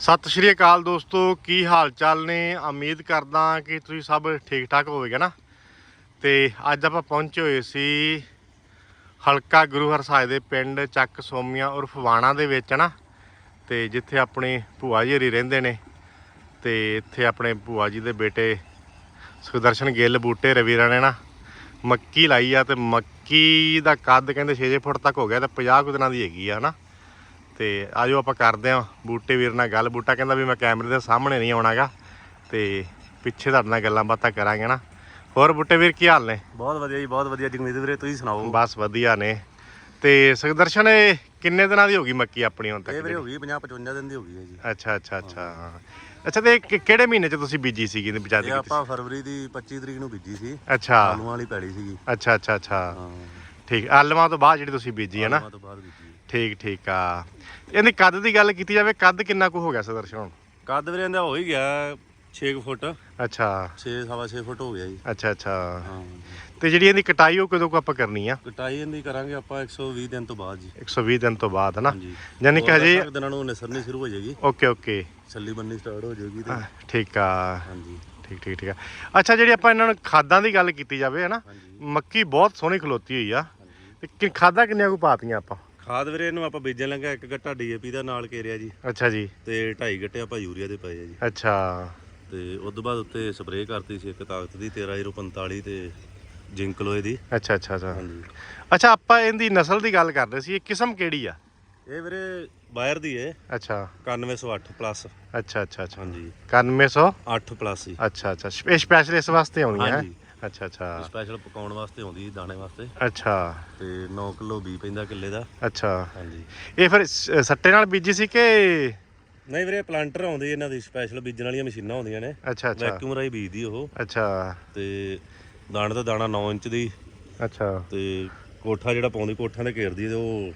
ਸਤਿ ਸ਼੍ਰੀ ਅਕਾਲ ਦੋਸਤੋ, ਕੀ ਹਾਲ ਚਾਲ ਨੇ? ਉਮੀਦ ਕਰਦਾ ਕਿ ਤੁਸੀਂ ਸਭ ਠੀਕ ਠਾਕ ਹੋਵੇਗਾ ਨਾ? ਤੇ ਅੱਜ ਆਪਾਂ ਪਹੁੰਚੇ ਹੋਏ ਸੀ ਹਲਕਾ ਗੁਰੂ ਹਰਸਾਏ ਦੇ ਪਿੰਡ ਚੱਕ ਸੋਮੀਆਂ ਉਰਫ ਵਾਣਾ ਦੇ ਵਿੱਚ ਨਾ ਤੇ ਜਿੱਥੇ ਆਪਣੇ ਭੂਆ ਜੀ ਹਰੀ ਰਹਿੰਦੇ ਨੇ। ਤੇ ਇੱਥੇ ਆਪਣੇ ਭੂਆ ਜੀ ਦੇ ਬੇਟੇ ਸੁਦਰਸ਼ਨ ਗਿੱਲ, ਬੂਟੇ ਰਵੀਰਾ ਨੇ ਨਾ, ਮੱਕੀ ਲਾਈ ਆ ਤੇ ਮੱਕੀ ਦਾ ਕੱਦ ਕਹਿੰਦੇ 6-6 ਫੁੱਟ ਤੱਕ ਹੋ ਗਿਆ ਤੇ 50 ਕੁ ਦਿਨਾਂ ਦੀ ਹੈਗੀ ਆ ਨਾ ਤੇ ਆਜੋ ਆਪਾਂ ਕਰਦੇ ਆ ਬੂਟੇ ਵੀਰ ਨਾਲ ਗੱਲ। ਬੂਟਾ ਕਹਿੰਦਾ ਵੀ ਮੈਂ ਕੈਮਰੇ ਦੇ ਸਾਹਮਣੇ ਨਹੀਂ ਆਉਣਾਗਾ ਤੇ ਪਿੱਛੇ ਤੁਹਾਡੇ ਨਾਲ ਗੱਲਾਂ ਬਾਤਾਂ ਕਰਾਂਗੇ ਨਾ। ਹੋਰ ਬੂਟੇ ਵੀਰ ਕੀ ਹਾਲ ਨੇ? ਬਹੁਤ ਵਧੀਆ ਜੀ ਬਹੁਤ ਵਧੀਆ। ਜਗਮੀਤ ਵੀਰੇ ਤੁਸੀਂ ਸੁਣਾਓ? ਬਸ ਵਧੀਆ ਨੇ। ਤੇ ਸੁਦਰਸ਼ਨ ਇਹ ਕਿੰਨੇ ਦਿਨਾਂ ਦੀ ਹੋ ਗਈ ਮੱਕੀ ਆਪਣੀ ਹੁਣ ਇਹ ਤੱਕ ਵੀਰੇ ਹੋ ਗਈ 50 55 ਦਿਨ ਦੀ ਹੋ ਗਈ ਹੈ ਜੀ। ਅੱਛਾ ਅੱਛਾ ਅੱਛਾ। ਅੱਛਾ ਤੇ ਇਹ ਕਿ- ਕਿਹੜੇ ਮਹੀਨੇ ਚ ਤੁਸੀਂ ਬੀਜੀ ਸੀਗੀ ਇਹ ਵਿਚਾਰੀ ਆਪਾਂ ਫਰਵਰੀ ਦੀ 25 ਤਰੀਕ ਨੂੰ ਬੀਜੀ ਸੀ। ਅੱਛਾ। ਆਲੂਆਂ ਵਾਲੀ ਪੈੜੀ ਸੀਗੀ। ਅੱਛਾ ਅੱਛਾ ਅੱਛਾ। ਹਾਂ। ਠੀਕ ਆਲਮਾਂ ਤੋਂ ਬਾਅਦ ਜਿਹੜੀ ਤੁਸੀਂ ਬੀਜੀ ਹੈ ਨਾ? ਆਲੂਆਂ ਤੋਂ ਬਾਅਦ ਬੀਜੀ। ਠੀਕ ਠੀਕ ਆ। ਇਹਦੀ ਕੱਦ ਦੀ ਗੱਲ ਕੀਤੀ ਜਾਵੇ ਕੱਦ ਕਿੰਨਾ ਕੁ ਹੋ ਗਿਆ ਸੁਦਰਸ਼ਨ ਹੁਣ ਕੱਦ ਵੀਰੇ ਇਹਦਾ ਹੋ ਹੀ ਗਿਆ 6 ਫੁੱਟ। ਅੱਛਾ। 6 ਸਵਾ 6 ਫੁੱਟ ਹੋ ਗਿਆ ਜੀ। ਅੱਛਾ ਅੱਛਾ। ਹਾਂ। ਤੇ ਜਿਹੜੀ ਇਹਦੀ ਕਟਾਈ ਉਹ ਕਦੋਂ ਕੁ ਆਪਾਂ ਕਰਨੀ ਆ? ਕਟਾਈ ਇਹਦੀ ਕਰਾਂਗੇ ਆਪਾਂ 120 ਦਿਨ ਤੋਂ ਬਾਅਦ ਜੀ। 120 ਦਿਨ ਤੋਂ ਬਾਅਦ ਨਾ ਹਾਂਜੀ। ਯਾਨੀ ਕਿ ਹਜੇ ਦਿਨਾਂ ਨੂੰ ਨਿਸਰਨੀ ਸ਼ੁਰੂ ਹੋ ਜਾਏਗੀ। Okay okay. ਛੱਲੀ ਬੰਨੀ ਸਟਾਰਟ ਹੋ ਜਾਏਗੀ ਤੇ। ਠੀਕ ਆ। ਹਾਂਜੀ। ਠੀਕ ਠੀਕ ਠੀਕ ਆ। ਅੱਛਾ ਜਿਹੜੀ ਆਪਾਂ ਇਹਨਾਂ ਨੂੰ ਖਾਦਾਂ ਦੀ ਗੱਲ ਕੀਤੀ ਜਾਵੇ ਹੈ ਨਾ ਹਾਂਜੀ। ਮੱਕੀ ਬਹੁਤ ਸੋਹਣੀ ਖਲੋਤੀ ਹੋਈ ਆ। ਤੇ ਖਾਦਾਂ ਕਿੰਨੀਆਂ ਕੁ ਪਾਤੀਆਂ ਆਪਾਂ? ਖਾਦ ਵੀਰੇ ਇਹਨੂੰ ਆਪਾਂ ਬੀਜਣ ਲੱਗਾ ਇੱਕ ਗੱਟਾ ਡੀਏਪੀ ਦਾ ਨਾਲ ਕੇਰਿਆ ਜੀ। ਅੱਛਾ ਜੀ। ਤੇ 2.5 ਗੱਟੇ ਆਪਾਂ ਯੂਰੀਆ ਦੇ ਪਏ ਆ ਜੀ। ਅੱਛਾ। ਤੇ ਉਸ ਤੋਂ ਬਾਅਦ ਉੱਤੇ ਸਪਰੇਅ ਕਰਤੀ ਸੀ ਇੱਕ ਤਾਕਤ ਦੀ 13045 ਤੇ ਜਿੰਕ ਲੋਏ ਦੀ। ਅੱਛਾ ਅੱਛਾ ਅੱਛਾ। ਹਾਂਜੀ। ਅੱਛਾ ਆਪਾਂ ਇਹਦੀ ਨਸਲ ਦੀ ਗੱਲ ਕਰਦੇ ਸੀ ਇਹ ਕਿਸਮ ਕਿਹੜੀ ਆ? ਇਹ ਵੀਰੇ ਬਾਹਰ ਦੀ ਹੈ ਅੱਛਾ। 9108 ਪਲੱਸ। ਅੱਛਾ ਅੱਛਾ ਅੱਛਾ। ਹਾਂਜੀ। 9100 8 ਪਲੱਸ ਅੱਛਾ ਅੱਛਾ। ਇਹ ਸਪੈਸ਼ਲ ਇਸ ਵਾਸਤੇ ਆਉਣੀ ਹੈ ਹਾਂਜੀ। ਅੱਛਾ ਅੱਛਾ। ਸਪੈਸ਼ਲ ਪਕਾਉਣ ਵਾਸਤੇ ਆਉਂਦੀ ਦਾਣੇ ਵਾਸਤੇ। ਅੱਛਾ। ਤੇ 9 ਕਿਲੋ ਬੀ ਪੈਂਦਾ ਕਿੱਲੇ ਦਾ। ਅੱਛਾ। ਹਾਂਜੀ। ਇਹ ਫਿਰ ਸ- ਸੱਟੇ ਨਾਲ ਬੀਜੀ ਸੀ ਕਿ ਨਹੀਂ ਵੀਰੇ ਪਲਾਂਟਰ ਆਉਂਦੀ ਇਹਨਾਂ ਦੀ ਸਪੈਸ਼ਲ ਬੀਜਣ ਵਾਲੀਆਂ ਮਸ਼ੀਨਾਂ ਆਉਂਦੀਆਂ ਨੇ। ਅੱਛਾ ਅੱਛਾ। ਵੈਕਿਊਮ ਰਾਈ ਬੀਜਦੀ ਉਹ। ਅੱਛਾ। ਤੇ ਦਾਣੇ ਦਾ ਦਾਣਾ 9 ਇੰਚ ਦੀ। ਅੱਛਾ। ਤੇ ਕੋਠਾ ਜਿਹੜਾ ਪਾਉਂਦੀ ਕੋਠਾਂ ਤੇ ਘੇਰਦੀ ਤੇ ਉਹ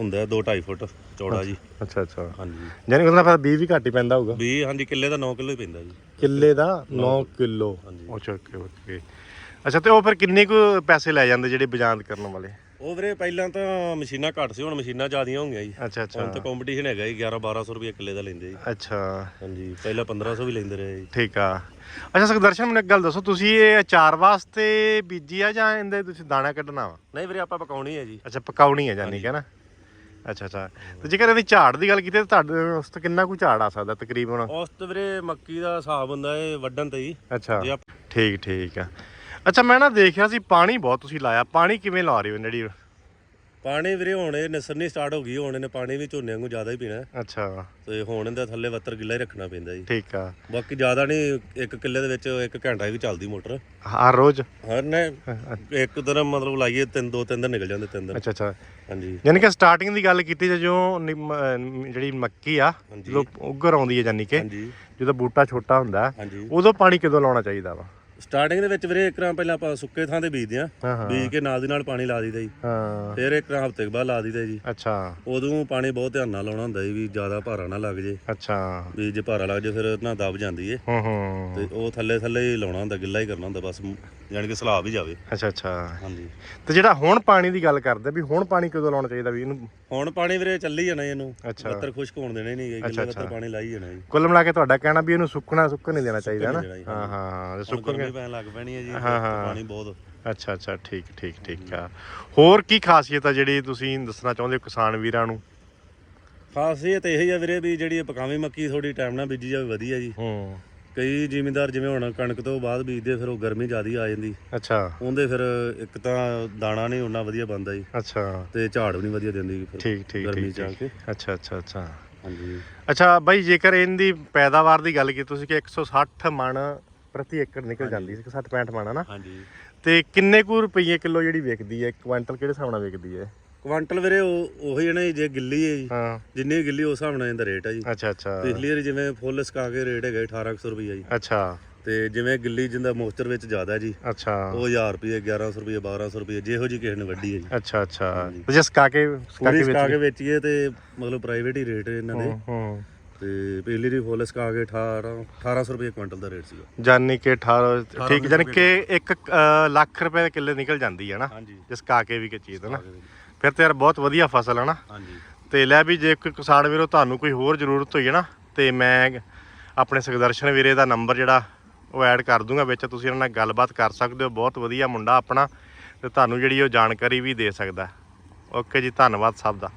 ਹੁੰਦਾ 2 2.5 ਫੁੱਟ। ਚੌੜਾ ਜੀ। ਅੱਛਾ ਅੱਛਾ। ਹਾਂਜੀ। ਯਾਨੀ ਉਹਦਾ ਫਿਰ 20 ਵੀ ਘੱਟ ਹੀ ਪੈਂਦਾ ਹੋਊਗਾ? ਬੀ ਹਾਂਜੀ ਕਿੱਲੇ ਦਾ 9 ਕਿਲੋ ਹੀ ਪੈਂਦਾ ਜੀ। ਕਿੱਲੇ ਦਾ 9 ਕਿਲੋ। ਅੱਛਾ ਓਕੇ ਓਕੇ। ਅੱਛਾ ਤੇ ਉਹ ਫਿਰ ਕਿੰਨੇ ਕੁ ਪੈਸੇ ਲੈ ਜਾਂਦੇ ਜਿਹੜੇ ਬਜਾਂਦ ਕਰਨ ਵਾਲੇ? ਉਹ ਵੀਰੇ ਪਹਿਲਾਂ ਤਾਂ ਮਸ਼ੀਨਾਂ ਘੱਟ ਸੀ ਹੁਣ ਮਸ਼ੀਨਾਂ ਜ਼ਿਆਦੀਆਂ ਹੋ ਗਈਆਂ ਜੀ। ਅੱਛਾ ਅੱਛਾ। ਹੁਣ ਤਾਂ ਕੰਪੀਟੀਸ਼ਨ ਹੈਗਾ ਜੀ 11 1200 ਰੁਪਏ ਕਿੱਲੇ ਦਾ ਲੈਂਦੇ ਜੀ। ਅੱਛਾ। ਹਾਂਜੀ ਪਹਿਲਾਂ 1500 ਵੀ ਲੈਂਦੇ ਰਹੇ ਜੀ। ਠੀਕ ਆ। ਅੱਛਾ ਸੁਖਦਰਸ਼ਨ ਮੈਨੂੰ ਇੱਕ ਗੱਲ ਦੱਸੋ ਤੁਸੀਂ ਇਹ ਅਚਾਰ ਵਾਸਤੇ ਬੀਜੀ ਆ ਜਾਂ ਇਹਦੇ ਤੁਸੀਂ ਦਾਣਾ ਕੱਢਣਾ ਵਾ? ਨਹੀਂ ਵੀਰੇ ਆਪਾਂ ਪਕਾਉਣੀ ਹੈ ਜੀ। ਅੱਛਾ ਪਕਾਉਣੀ ਹੈ ਜਾਨੀ ਕਿ ਨਾ ਅੱਛਾ ਅੱਛਾ। ਤੇ ਜੇਕਰ ਇਹਦੀ ਝਾੜ ਦੀ ਗੱਲ ਕੀਤੀ ਤਾਂ ਤੁਹਾਡੇ ਉਸ ਤੋਂ ਕਿੰਨਾ ਕੁ ਝਾੜ ਆ ਸਕਦਾ ਤਕਰੀਬਨ? ਉਸ ਤੇ ਵੀਰੇ ਮੱਕੀ ਦਾ ਹਿਸਾਬ ਹੁੰਦਾ ਏ ਵੱਢਣ ਤੇ ਹੀ। ਅੱਛਾ। ਜੇ ਆਪ- ਠੀਕ ਠੀਕ ਆ। ਅੱਛਾ ਮੈਂ ਨਾ ਦੇਖਿਆ ਸੀ ਪਾਣੀ ਬਹੁਤ ਤੁਸੀਂ ਲਾਇਆ। ਪਾਣੀ ਕਿਵੇਂ ਲਾ ਰਹੇ ਹੋ ਜਿਹੜੀ ਪਾਣੀ ਵੀਰੇ ਹੁਣ ਇਹ ਨਿਸਰਨੀ ਸਟਾਰਟ ਹੋ ਗਈ ਹੁਣ ਇਹਨੇ ਪਾਣੀ ਵੀ ਝੋਨੇ ਵਾਂਗੂ ਜ਼ਿਆਦਾ ਹੀ ਪੀਣਾ। ਹੈ। ਅੱਛਾ। ਤੇ ਹੁਣ ਇਹਦਾ ਥੱਲੇ ਵੱਤਰ ਗਿੱਲਾ ਹੀ ਰੱਖਣਾ ਪੈਂਦਾ ਜੀ। ਠੀਕ ਆ। ਬਾਕੀ ਜ਼ਿਆਦਾ ਨਹੀਂ ਇੱਕ ਕਿੱਲੇ ਦੇ ਵਿੱਚ ਇੱਕ ਘੰਟਾ ਵੀ ਚੱਲਦੀ ਮੋਟਰ। ਹਰ ਰੋਜ਼? ਹਰ ਨੇ ਇੱਕ ਦਿਨ ਮਤਲਬ ਲਾਈਏ ਤਿੰਨ ਦੋ ਤਿੰਨ ਦਿਨ ਨਿਕਲ ਜਾਂਦੇ ਤਿੰਨ ਦਿਨ। ਅੱਛਾ ਅੱਛਾ। ਹਾਂਜੀ। ਯਾਨੀ ਕਿ ਸਟਾਰਟਿੰਗ ਦੀ ਗੱਲ ਕੀਤੀ ਜਦੋਂ ਜਿਹੜੀ ਮੱਕੀ ਆ। ਜਦੋਂ ਉੱਗਰ ਆਉਂਦੀ ਹੈ ਯਾਨੀ ਕਿ ਜਦੋਂ ਬੂਟਾ ਛੋਟਾ ਹੁੰਦਾ ਉਦੋਂ ਪਾਣੀ ਕਦੋਂ ਲਾਉਣਾ ਚਾਹੀਦਾ ਵਾ? ਸਟਾਰਟਿੰਗ ਦੇ ਵਿੱਚ ਵੀਰੇ ਇੱਕ ਰਾਂ ਪਹਿਲਾਂ ਆਪਾਂ ਸੁੱਕੇ ਥਾਂ ਤੇ ਬੀਜਦੇ ਆ ਹਾਂ ਹਾਂ। ਬੀਜ ਕੇ ਨਾਲ ਦੀ ਨਾਲ ਪਾਣੀ ਲਾ ਦਈਦਾ ਜੀ। ਹਾਂ। ਫਿਰ ਇੱਕ ਰਾਂ ਹਫ਼ਤੇ ਬਾਅਦ ਲਾ ਦਈਦਾ ਜੀ। ਅੱਛਾ। ਉਦੋਂ ਪਾਣੀ ਬਹੁਤ ਧਿਆਨ ਨਾਲ ਲਾਉਣਾ ਹੁੰਦਾ ਜੀ ਵੀ ਜ਼ਿਆਦਾ ਭਾਰਾ ਨਾ ਲੱਗ ਜੇ। ਅੱਛਾ। ਵੀ ਜੇ ਭਾਰਾ ਲੱਗ ਜੇ ਫਿਰ ਨਾ ਦਬ ਜਾਂਦੀ ਏ। ਹੂੰ ਹੂੰ। ਤੇ ਉਹ ਥੱਲੇ ਥੱਲੇ ਹੀ ਲਾਉਣਾ ਹੁੰਦਾ ਗਿੱਲਾ ਹੀ ਕਰਨਾ ਹੁੰਦਾ ਬਸ ਯਾਨੀ ਕਿ ਸਲਾਬ ਹੀ ਜਾਵੇ। ਅੱਛਾ ਅੱਛਾ। ਹਾਂਜੀ। ਤੇ ਜਿਹੜਾ ਹੁਣ ਪਾਣੀ ਦੀ ਗੱਲ ਕਰਦੇ ਵੀ ਹੁਣ ਪਾਣੀ ਕਦੋਂ ਲਾਉਣਾ ਚਾਹੀਦਾ ਵੀ ਇਹਨੂੰ? ਹੁਣ ਪਾਣੀ ਵੀਰੇ ਚੱਲੀ ਜਾਣਾ ਇਹਨੂੰ। ਅੱਛਾ। ਬੱਤਰ ਖੁਸ਼ਕ ਹੋਣ ਦੇਣੇ ਨਹੀਂ ਗਿੱਲੇ ਅੱਛਾ, ਬੱਤਰ ਪਾਣੀ ਲਾਈ ਜਾਣਾ ਜੀ। ਕੁੱਲ ਮਿਲਾ ਕੇ ਤੁਹਾਡਾ ਕਹਿਣਾ ਵੀ ਇਹਨੂੰ ਸੁੱਕਣਾ ਸੁੱਕਣ ਨਹੀਂ ਦੇਣਾ ਚਾਹੀਦਾ ਨਾ? ਹਾਂ ਹਾਂ ਹਾਂ। ਪੈਣ ਲੱਗ ਪੈਣੀ ਹੈ ਜੀ ਹਾਂ, ਫਿਰ ਹਾਂ। ਪਾਣੀ ਬਹੁਤ। ਅੱਛਾ ਅੱਛਾ ਠੀਕ ਠੀਕ ਠੀਕ ਆ। ਹੋਰ ਕੀ ਖਾਸੀਅਤ ਆ ਜਿਹੜੀ ਤੁਸੀਂ ਦੱਸਣਾ ਚਾਹੁੰਦੇ ਹੋ ਕਿਸਾਨ ਵੀਰਾਂ ਨੂੰ? ਖਾਸੀਅਤ ਇਹ ਹੀ ਆ ਵੀਰੇ ਵੀ ਜਿਹੜੀ ਇਹ ਪਕਾਵੀਂ ਮੱਕੀ ਥੋੜੀ ਟਾਈਮ ਨਾਲ ਬੀਜੀ ਜਾਵੇ ਵਧੀਆ ਜੀ। ਹੂੰ। ਕਈ ਜ਼ਿਮੀਂਦਾਰ ਜਿਵੇਂ ਹੁਣ ਕਣਕ ਤੋਂ ਬਾਅਦ ਬੀਜਦੇ ਫਿਰ ਉਹ ਗਰਮੀ ਜ਼ਿਆਦਾ ਆ ਜਾਂਦੀ। ਅੱਛਾ। ਉਹਦੇ ਫਿਰ ਇੱਕ ਤਾਂ ਦਾਣਾ ਨਹੀਂ ਉਹਨਾਂ ਵਧੀਆ ਬਣਦਾ ਜੀ। ਅੱਛਾ। ਤੇ ਝਾੜ ਵੀ ਨਹੀਂ ਵਧੀਆ ਦਿੰਦੀ ਫਿਰ ਠੀਕ ਠੀਕ ਗਰਮੀ ਚ ਆ ਠੀਕ। ਕੇ। ਅੱਛਾ ਅੱਛਾ ਅੱਛਾ। ਹਾਂਜੀ। ਅੱਛਾ ਬਾਈ ਜੇਕਰ ਇਹਦੀ ਪੈਦਾਵਾਰ ਦੀ ਗੱਲ ਕੀਤੀ ਤੁਸੀਂ ਕਿ 160 ਮਣ ਪ੍ਰਤੀ ਏਕੜ ਨਿਕਲ ਜਾਂਦੀ ਸੀ 60 65 ਮਣ ਨਾ ਹਾਂਜੀ। ਤੇ ਕਿੰਨੇ ਕੁ ਰੁਪਏ ਕਿਲੋ ਜਿਹੜੀ ਵਿਕਦੀ ਹੈ? ਕੁਆਂਟਲ ਕਿਹੜੇ ਹਿਸਾਬ ਨਾਲ ਵਿਕਦੀ ਹੈ? ਕੁਆਂਟਲ ਵੀਰੇ ਉਹ ਉਹੀ ਨਾ ਜੀ, ਗਿੱਲੀ ਹੈ ਜੀ। ਹਾਂ। ਜਿੰਨੀ ਗਿੱਲੀ ਉਸ ਹਿਸਾਬ ਨਾਲ ਇਹਦਾ ਰੇਟ ਹੈ ਜੀ। ਅੱਛਾ ਅੱਛਾ। ਪਿਛਲੀ ਵਾਰੀ ਜਿਵੇਂ ਫੁੱਲ ਸਕਾ ਕੇ ਰੇਟ ਹੈਗਾ 1800 ਰੁਪਈਆ ਜੀ। ਅੱਛਾ। ਤੇ ਜਿਵੇਂ ਗਿੱਲੀ ਜਿੰਦਾ ਮੋਇਸਚਰ ਵਿੱਚ ਜ਼ਿਆਦਾ ਜੀ ਅੱਛਾ। ਉਹ 1000 ਰੁਪਏ 1100 ਰੁਪਏ 1200 ਰੁਪਏ ਜਿਹੋ ਜੀ ਕਿਸੇ ਨੇ ਵੱਡੀ ਹੈ ਜੀ। ਅੱਛਾ ਅੱਛਾ। ਤੇ ਜੇ ਸਕਾ ਕੇ ਸਕਾ ਕੇ ਵੇਚੀਏ ਤੇ ਮਤਲਬ ਪ੍ਰਾਈਵੇਟ ਹੀ ਰੇਟ ਇਹਨਾਂ ਦੇ। ਹੂੰ। ਤੇ ਪਿਛਲੀ ਵਾਰੀ ਫੁੱਲ ਸਕਾ ਕੇ 18 1800 ਰੁਪਏ ਕੁਇੰਟਲ ਦਾ ਰੇਟ ਸੀਗਾ। ਜਾਨੀ ਕਿ 18 ਠੀਕ ਜਾਨੀ ਕਿ 1 ਲੱਖ ਰੁਪਏ ਦੇ ਕਿੱਲੇ ਨਿਕਲ ਜਾਂਦੀ ਹੈ ਨਾ ਹਾਂਜੀ। ਜੇ ਸਕਾ ਕੇ ਵੀ ਕਿ ਚੀਜ਼ ਨਾ। ਫਿਰ ਤੇ ਯਾਰ ਬਹੁਤ ਵਧੀਆ ਫਸਲ ਹੈ ਨਾ। ਹਾਂਜੀ। ਤੇ ਲੈ ਵੀ ਜੇ ਕੋਈ ਕਿਸਾਨ ਵੀਰੋ ਤੁਹਾਨੂੰ ਕੋਈ ਹੋਰ ਜ਼ਰੂਰਤ ਹੋਈ ਹੈ ਨਾ ਤੇ ਮੈਂ ਆਪਣੇ ਸੁਖਦਰਸ਼ਨ ਵੀਰੇ ਦਾ ਨੰਬਰ ਜਿਹੜਾ ਉਹ ਐਡ ਕਰ ਦੂੰਗਾ ਵਿੱਚ ਤੁਸੀਂ ਉਹਨਾਂ ਨਾਲ ਗੱਲਬਾਤ ਕਰ ਸਕਦੇ ਹੋ। ਬਹੁਤ ਵਧੀਆ ਮੁੰਡਾ ਆਪਣਾ ਤੇ ਤੁਹਾਨੂੰ ਜਿਹੜੀ ਉਹ ਜਾਣਕਾਰੀ ਵੀ ਦੇ ਸਕਦਾ। ਓਕੇ ਜੀ ਧੰਨਵਾਦ ਸਭ ਦਾ।